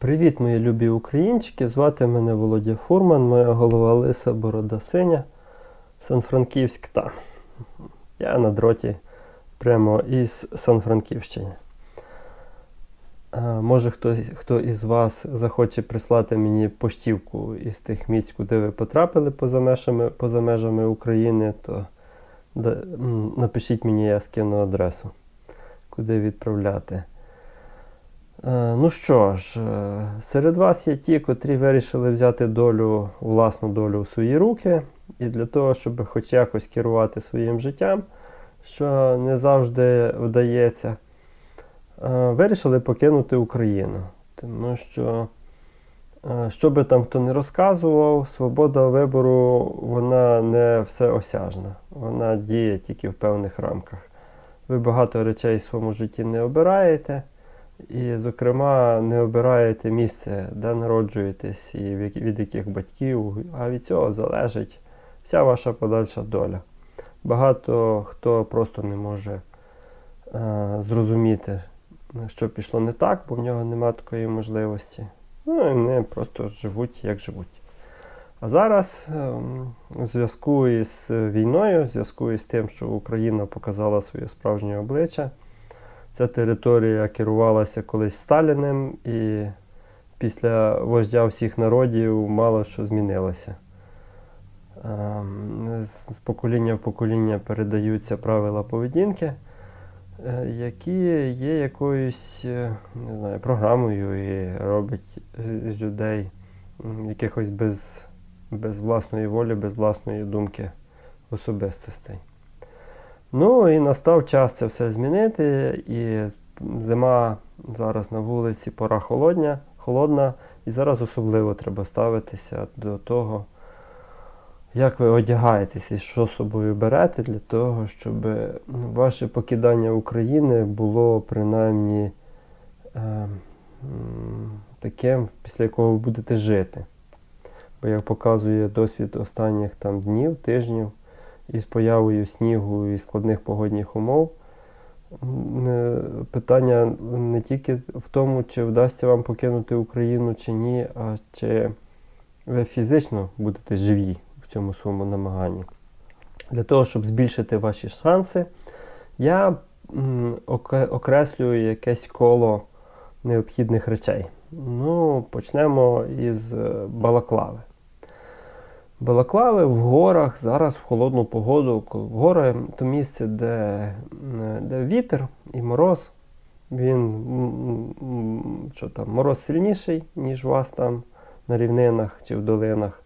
Привіт, мої любі українчики! Звати мене Володя Фурман, моя голова лиса борода синя, Сан-Франківськ та. Я на дроті прямо із Сан-Франківщини. Може хтось, хто із вас захоче прислати мені поштівку із тих місць, куди ви потрапили поза межами, поза межами України, то напишіть мені, я скину адресу, куди відправляти. Е, Ну що ж, е, серед вас є ті, котрі вирішили взяти долю, власну долю в свої руки, і для того, щоб хоч якось керувати своїм життям, що не завжди вдається, е, вирішили покинути Україну. Тому що, що би там хто не розказував, свобода вибору вона не всеосяжна. Вона діє тільки в певних рамках. Ви багато речей в своєму житті не обираєте. І, зокрема, не обираєте місце, де народжуєтесь і від яких батьків, а від цього залежить вся ваша подальша доля. Багато хто просто не може е, зрозуміти, що пішло не так, бо в нього немає такої можливості. Ну і вони просто живуть, як живуть. А зараз, ем, у зв'язку із війною, у зв'язку із тим, що Україна показала своє справжнє обличчя, Ця територія керувалася колись Сталіним, і після вождя всіх народів мало що змінилося. Ем, З покоління в покоління передаються правила поведінки, е, які є якоюсь е, не знаю, програмою і робить е, з людей якихось без, без власної волі, без власної думки особистостей. Ну і настав час це все змінити, і зима зараз на вулиці, пора холодня, холодна, і зараз особливо треба ставитися до того, як ви одягаєтесь і що з собою берете для того, щоб ну, ваше покидання України було принаймні е, таким, після якого ви будете жити. Бо як показує досвід останніх там днів, тижнів, із появою снігу і складних погодних умов. е, Питання не тільки в тому, чи вдасться вам покинути Україну чи ні, а чи ви фізично будете живі в цьому своєму намаганні. Для того, щоб збільшити ваші шанси, я окреслюю якесь коло необхідних речей. Ну, почнемо із е, балаклави. Балаклави в горах зараз в холодну погоду. В гори то місце, де, де вітер і мороз. Він що там, мороз сильніший, ніж у вас там на рівнинах чи в долинах.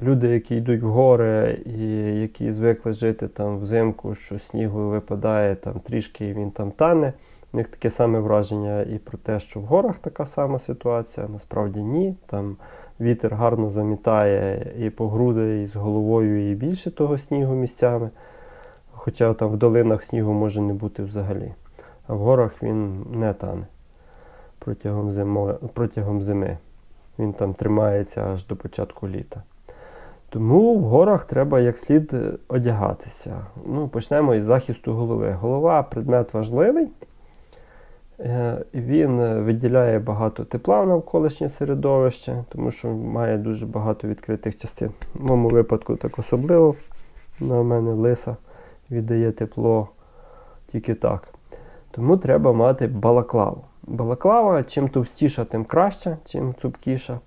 Люди, які йдуть в гори і які звикли жити там взимку, що снігу випадає там трішки і він там тане. У них таке саме враження і про те, що в горах така сама ситуація. Насправді ні. Там вітер гарно замітає і по груди, і з головою, і більше того снігу місцями. Хоча там в долинах снігу може не бути взагалі. А в горах він не тане протягом, зимо, протягом зими. Він там тримається аж до початку літа. Тому в горах треба як слід е, одягатися. Ну, почнемо із захисту голови. Голова предмет важливий. Е, Він е, виділяє багато тепла в навколишнє середовище, тому що має дуже багато відкритих частин. В моєму випадку так особливо. На мене лиса віддає тепло тільки так. Тому треба мати балаклаву. Балаклава, чим товстіша, тим краще, чим цупкіша.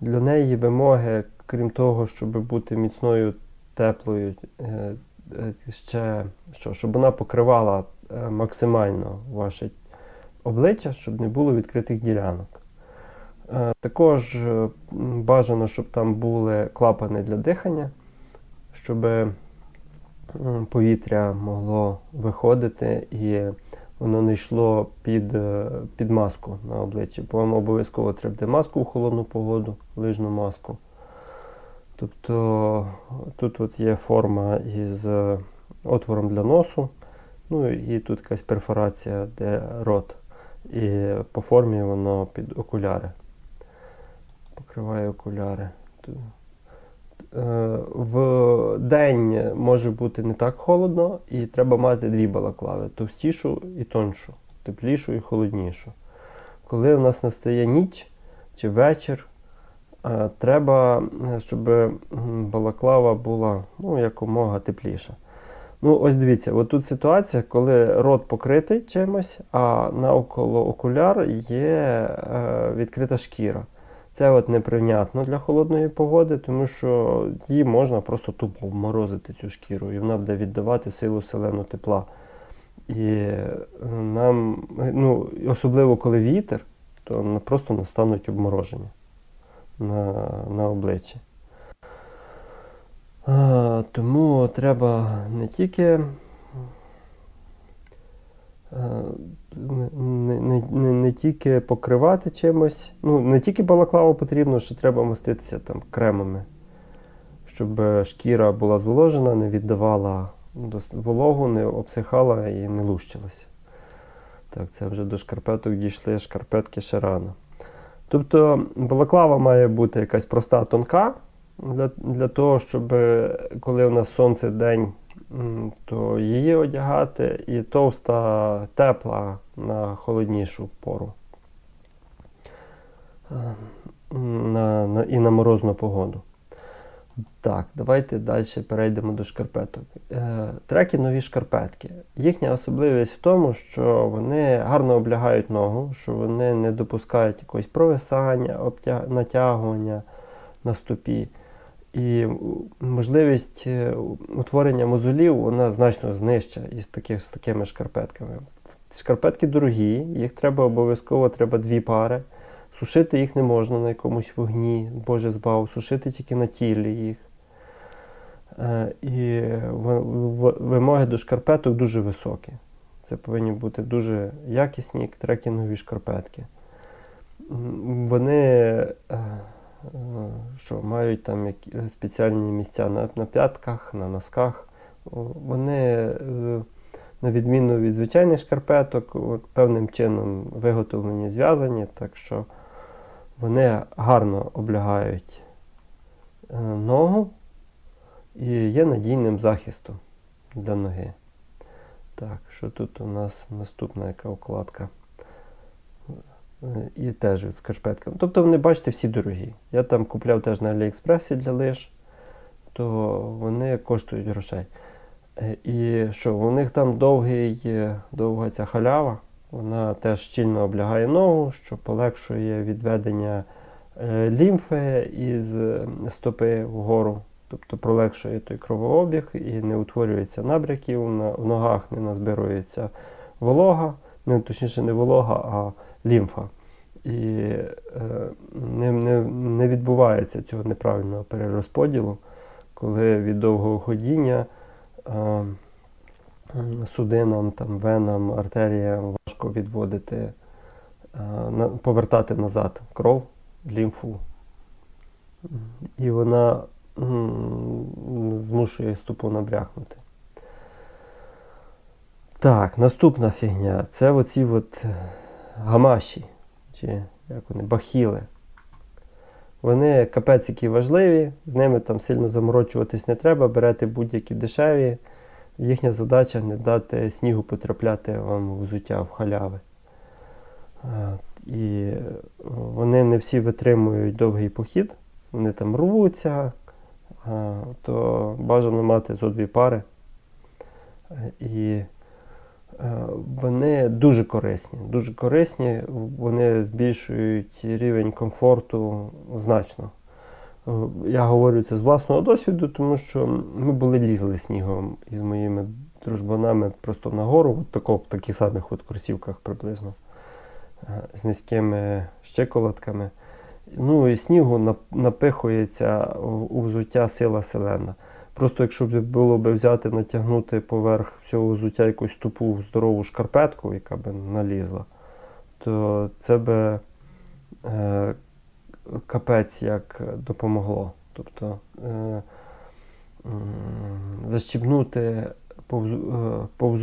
Для неї вимоги, крім того, щоб бути міцною, теплою, е, ще що, щоб вона покривала максимально ваше обличчя, щоб не було відкритих ділянок. Е, Також е, бажано, щоб там були клапани для дихання, щоб повітря могло виходити і воно не йшло під, е, під маску на обличчі. Бо вам обов'язково треба маску в холодну погоду, лижну маску. Тобто тут от є форма із е, отвором для носу, ну і тут якась перфорація, де рот. І по формі воно під окуляри. Покриває окуляри. Е, В день може бути не так холодно, і треба мати дві балаклави: товстішу і тоншу, теплішу і холоднішу. коли у нас настає ніч чи вечір, е, треба, щоб балаклава була ну, якомога тепліша. Ну, ось дивіться, от тут ситуація, коли рот покритий чимось, а навколо окуляр є е, відкрита шкіра. Це от неприйнятно для холодної погоди, тому що її можна просто тупо вморозити цю шкіру, і вона буде віддавати силу селену тепла. І е, нам, ну, особливо коли вітер, то просто настануть обмороження на, на обличчі. А, тому треба не тільки е, не, не, не, не тільки покривати чимось, ну не тільки балаклаву потрібно, що треба маститися там кремами, щоб шкіра була зволожена, не віддавала вологу, не обсихала і не лущилася. Так, це вже до шкарпеток дійшли, шкарпетки ще рано. Тобто балаклава має бути якась проста, тонка, для, для того, щоб е, коли у нас сонце день, то її одягати, і товста, тепла на холоднішу пору. Е, На, на, і на морозну погоду. Так, давайте далі перейдемо до шкарпеток. Е, треки нові шкарпетки. Їхня особливість в тому, що вони гарно облягають ногу, що вони не допускають якогось провисання, обтя... натягування на стопі. І можливість е, утворення мозолів вона значно знижча із таких, з такими шкарпетками. Шкарпетки дорогі, їх треба обов'язково треба дві пари. Сушити їх не можна на якомусь вогні, Боже збав, сушити тільки на тілі їх. Е, І вимоги до шкарпеток дуже високі. Це повинні бути дуже якісні трекінгові шкарпетки. Вони е, що, мають там спеціальні місця на, на п'ятках, на носках. Вони, е, на відміну від звичайних шкарпеток, певним чином виготовлені, зв'язані, так що вони гарно облягають е, ногу і є надійним захистом для ноги. Так, що тут у нас наступна яка укладка? І теж від шкарпетками. Тобто вони, бачите, всі дорогі. Я там купляв теж на Аліекспресі для лиж, то вони коштують грошей. Е, І що, у них там довгий, е, довга ця халява, вона теж щільно облягає ногу, що полегшує відведення е, лімфи із стопи вгору, тобто пролегшує той кровообіг і не утворюється набряків, в ногах не назбирується волога, не, точніше не волога, а лімфа. І е, не, не, не відбувається цього неправильного перерозподілу, коли від довгого ходіння е, судинам, там, венам, артеріям важко відводити, е, повертати назад кров, лімфу. І вона змушує стопу набряхнути. Так, наступна фігня. Це оці от гамаші, чи як вони, бахіли. Вони капець важливі, з ними там сильно заморочуватись не треба, берете будь-які дешеві. Їхня задача не дати снігу потрапляти вам в взуття в халяви. І вони не всі витримують довгий похід, вони там рвуться, то бажано мати зо дві пари. І вони дуже корисні. Дуже корисні, вони збільшують рівень комфорту значно. Е, Я говорю це з власного досвіду, тому що ми були лізли снігом із моїми дружбанами просто нагору, в таких самих от кросівках приблизно, е, з низькими щиколотками. Ну і снігу напихується у взуття сила селена. Просто якщо б було б взяти, натягнути поверх всього взуття якусь тупу здорову шкарпетку, яка б налізла, то це би е, капець як допомогло. Тобто е, м, защібнути по, е, по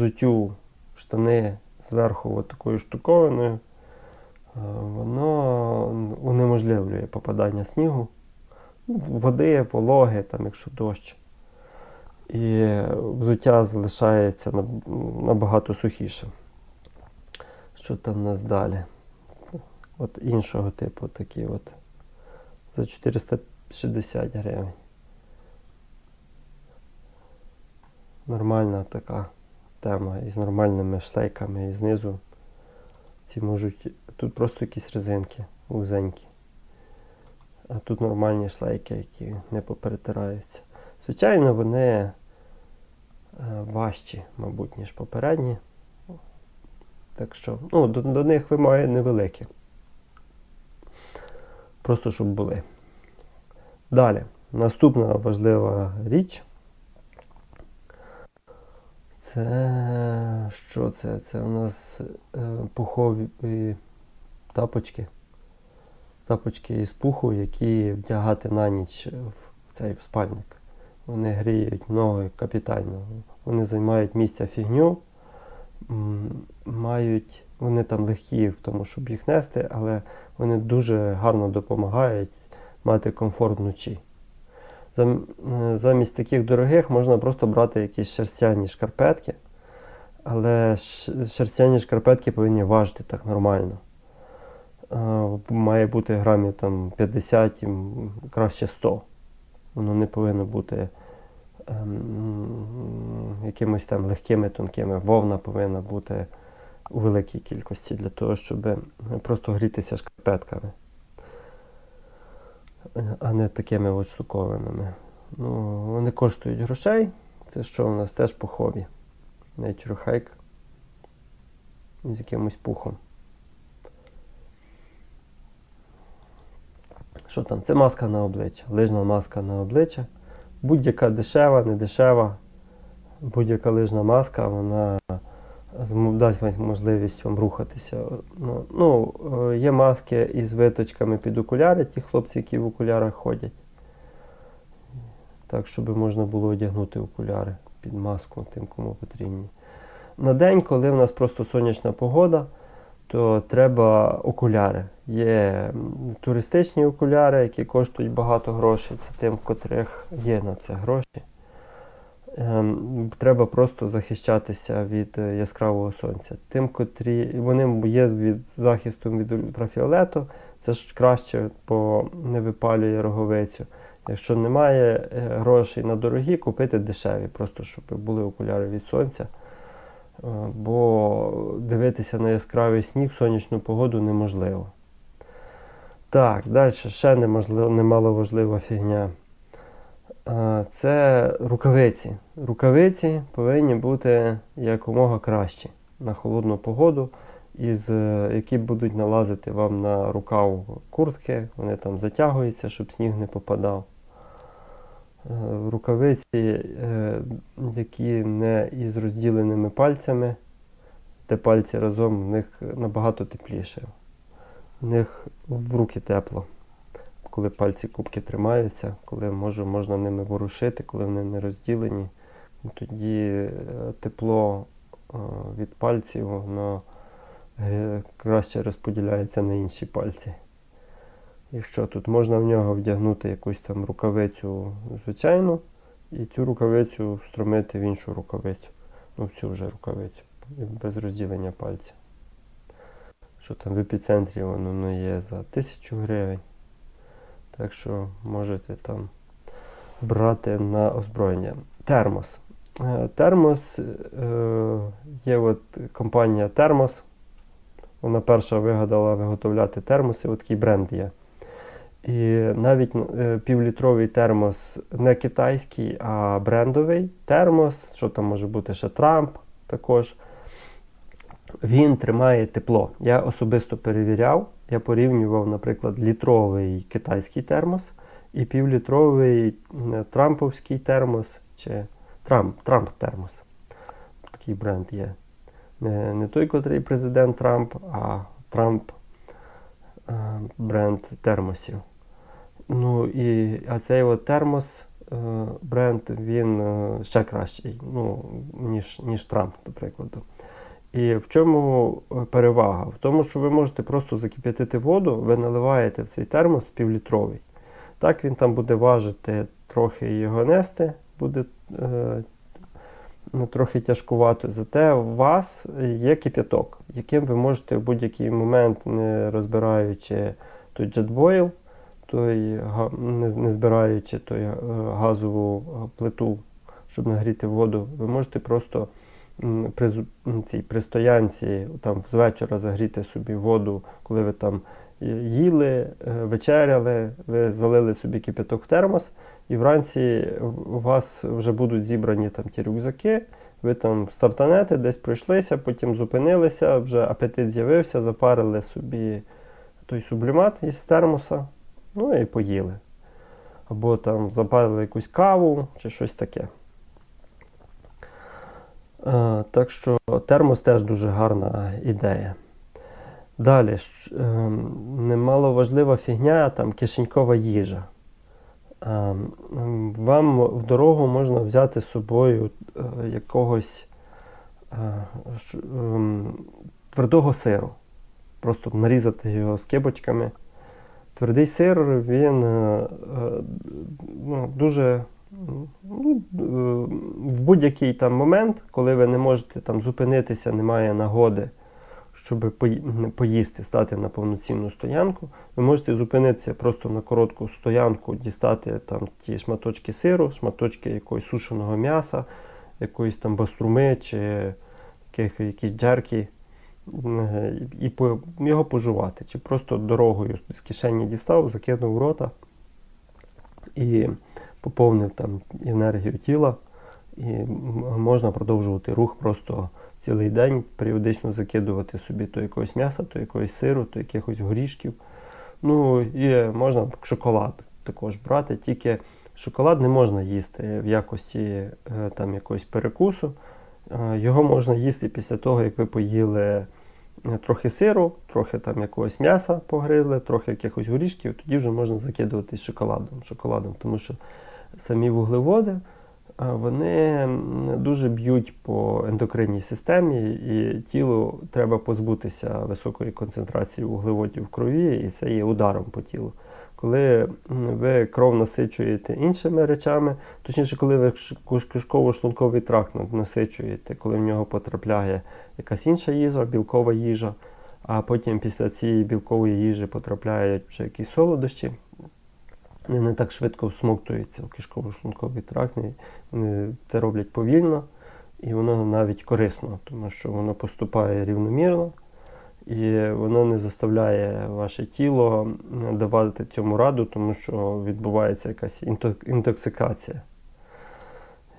штани зверху от такою штуковиною, е, воно унеможливлює попадання снігу, Ну, води, вологи, там, якщо дощ. І взуття залишається набагато сухішим. Що там в нас далі? От іншого типу такі от. За 460 гривень. Нормальна така тема із нормальними шлейками і знизу. Ці можуть. Тут просто якісь резинки вузенькі. А тут нормальні шлейки, які не поперетираються. Звичайно, вони важчі, мабуть, ніж попередні. Так що, ну, до, до них вимоги невеликі. Просто щоб були. Далі. Наступна важлива річ. Це що це? Це у нас е, пухові е, тапочки. Тапочки із пуху, які вдягати на ніч в цей в спальник. Вони гріють ноги капітально. Вони займають місця фігню, мають, вони там легкі тому, щоб їх нести, але вони дуже гарно допомагають мати комфорт вночі. Замість таких дорогих можна просто брати якісь шерстяні шкарпетки, але шерстяні шкарпетки повинні важити так нормально. Е, Має бути грамів там 50, м, краще 100. Воно не повинно бути ем, якимось там легкими, тонкими. Вовна повинна бути у великій кількості для того, щоб просто грітися шкарпетками, а не такими от штуковинами. Ну, вони коштують грошей. Це що у нас теж пухові. Nature Hike з якимось пухом. Що там? Це маска на обличчя, лижна маска на обличчя. Будь-яка дешева, не дешева, будь-яка лижна маска, вона дасть вам можливість вам рухатися. Ну, ну, е, є маски із виточками під окуляри, ті хлопці, які в окулярах ходять. Так, щоб можна було одягнути окуляри під маску тим, кому потрібні. На день, коли в нас просто сонячна погода, то треба окуляри. Є туристичні окуляри, які коштують багато грошей. Це тим, в котрих є на це гроші. Ем, Треба просто захищатися від е, яскравого сонця. Тим, котрі вони є від захистом від ультрафіолету, це ж краще, бо не випалює роговицю. Якщо немає е, грошей на дорогі, купити дешеві, просто щоб були окуляри від сонця. Е, Бо дивитися на яскравий сніг сонячну погоду неможливо. Так, далі ще неможливо, немаловажлива фігня. Е, Це рукавиці. Рукавиці повинні бути якомога кращі на холодну погоду, із, е, які будуть налазити вам на рукав куртки, вони там затягуються, щоб сніг не попадав. Е, Рукавиці, е, які не із розділеними пальцями, де пальці разом, в них набагато тепліше. В них в руки тепло коли пальці кубки тримаються, коли можу, можна ними ворушити, коли вони не розділені, тоді е, тепло від пальців воно краще розподіляється на інші пальці. Якщо тут можна в нього вдягнути якусь там рукавицю звичайну, і цю рукавицю встромити в іншу рукавицю, ну в цю вже рукавицю, без розділення пальців. Що там в епіцентрі воно ну, є за 1000 гривень. Так що можете там брати на озброєння. Термос. Е, Термос е, є от компанія Термос. Вона перша вигадала виготовляти термоси, от такий бренд є. І навіть е, півлітровий термос не китайський, а брендовий термос, що там може бути ще Трамп також. Він тримає тепло. Я особисто перевіряв, я порівнював, наприклад, літровий китайський термос і півлітровий е, трамповський термос чи Трамп, Трамп термос. Такий бренд є. Не, не той, котрий президент Трамп, а Трамп е, бренд термосів. Ну і а цей от термос е, бренд він е, ще кращий, ну, ніж, ніж Трамп, до прикладу. І в чому е, перевага? В тому, що ви можете просто закип'ятити воду, ви наливаєте в цей термос півлітровий. Так він там буде важити, трохи його нести, буде е, ну, трохи тяжкувато. Зате у вас є кип'яток, яким ви можете в будь-який момент, не розбираючи той джетбойл, той, не, збираючи той е, газову е, плиту, щоб нагріти воду, ви можете просто при, цій, при стоянці там, з вечора загріти собі воду, коли ви там е, їли, вечеряли, ви залили собі кипяток в термос, і вранці у вас вже будуть зібрані там ті рюкзаки, ви там стартанете, десь пройшлися, потім зупинилися, вже апетит з'явився, запарили собі той сублімат із термоса, ну і поїли. Або там запарили якусь каву чи щось таке. Е, так що термос теж дуже гарна ідея. Далі, ем, фігня, там кишенькова їжа. Ем, Вам в дорогу можна взяти з собою е, якогось е, ем, твердого сиру. Просто нарізати його скибочками. Твердий сир, він е, е, ну, дуже ну, е, в будь-який там момент, коли ви не можете там зупинитися, немає нагоди, щоб поїсти, стати на повноцінну стоянку, ви можете зупинитися просто на коротку стоянку, дістати там ті шматочки сиру, шматочки якогось сушеного м'яса, якоїсь там баструми чи яких, якісь джерки, і його пожувати. Чи просто дорогою з кишені дістав, закинув в рота і поповнив там енергію тіла, і можна продовжувати рух просто цілий день, періодично закидувати собі то якогось м'яса, то якогось сиру, то якихось горішків. Ну і можна шоколад також брати, тільки шоколад не можна їсти в якості е, там якогось перекусу. Е, Його можна їсти після того, як ви поїли е, трохи сиру, трохи там якогось м'яса погризли, трохи якихось горішків, тоді вже можна закидуватись шоколадом, шоколадом, тому що самі вуглеводи вони м, дуже б'ють по ендокринній системі, і тілу треба позбутися високої концентрації вуглеводів в крові, і це є ударом по тілу. Коли ви кров насичуєте іншими речами, точніше, коли ви кишково-шлунковий тракт насичуєте, коли в нього потрапляє якась інша їжа, білкова їжа, а потім після цієї білкової їжі потрапляють вже якісь солодощі, вони не так швидко всмоктуються в кишково-шлунковий тракт. Вони це роблять повільно, і воно навіть корисно, тому що воно поступає рівномірно, і воно не заставляє ваше тіло давати цьому раду, тому що відбувається якась інтоксикація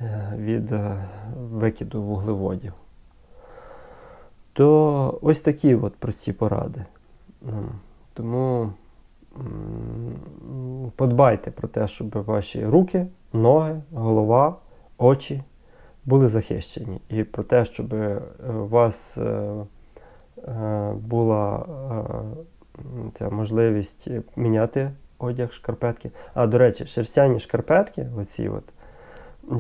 е, від е, викиду вуглеводів. То ось такі от прості поради. Тому подбайте про те, щоб ваші руки, ноги, голова, очі були захищені. І про те, щоб е, вас була е, ця можливість міняти одяг, шкарпетки. А, до речі, шерстяні шкарпетки, оці от,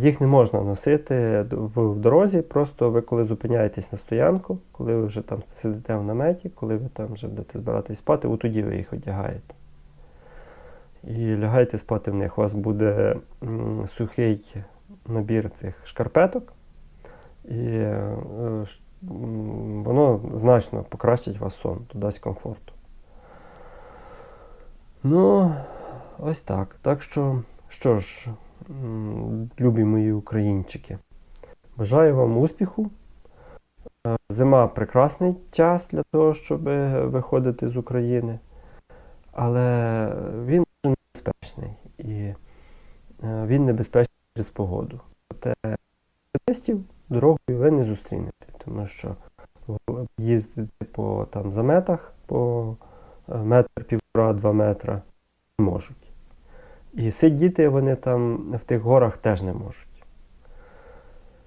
їх не можна носити в, дорозі, просто ви коли зупиняєтесь на стоянку, коли ви вже там сидите в наметі, коли ви там вже будете збиратись спати, от тоді ви їх одягаєте. І лягаєте спати в них. У вас буде сухий набір цих шкарпеток, і е, воно значно покращить вас сон, додасть комфорту. Ну, ось так. Так що, що ж, любі мої українчики, бажаю вам успіху. Е, Зима прекрасний час для того, щоб виходити з України, але він дуже небезпечний і е, він небезпечний через погоду. Проте туристів дорогою ви не зустрінете, тому що їздити по там, заметах по е, метр, півтора-два метра не можуть. І сидіти вони там в тих горах теж не можуть.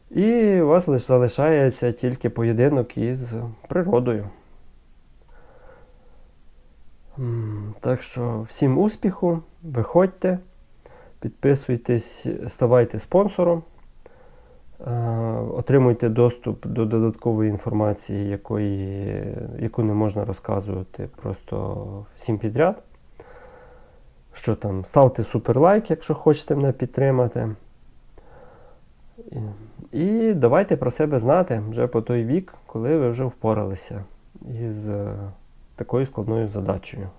І у вас лише залишається тільки поєдинок із природою. Так що всім успіху, виходьте, підписуйтесь, ставайте спонсором, отримуйте доступ до додаткової інформації, якої, яку не можна розказувати просто всім підряд. Що там, ставте суперлайк, якщо хочете мене підтримати. І, і давайте про себе знати вже по той вік, коли ви вже впоралися із е, такою складною задачею.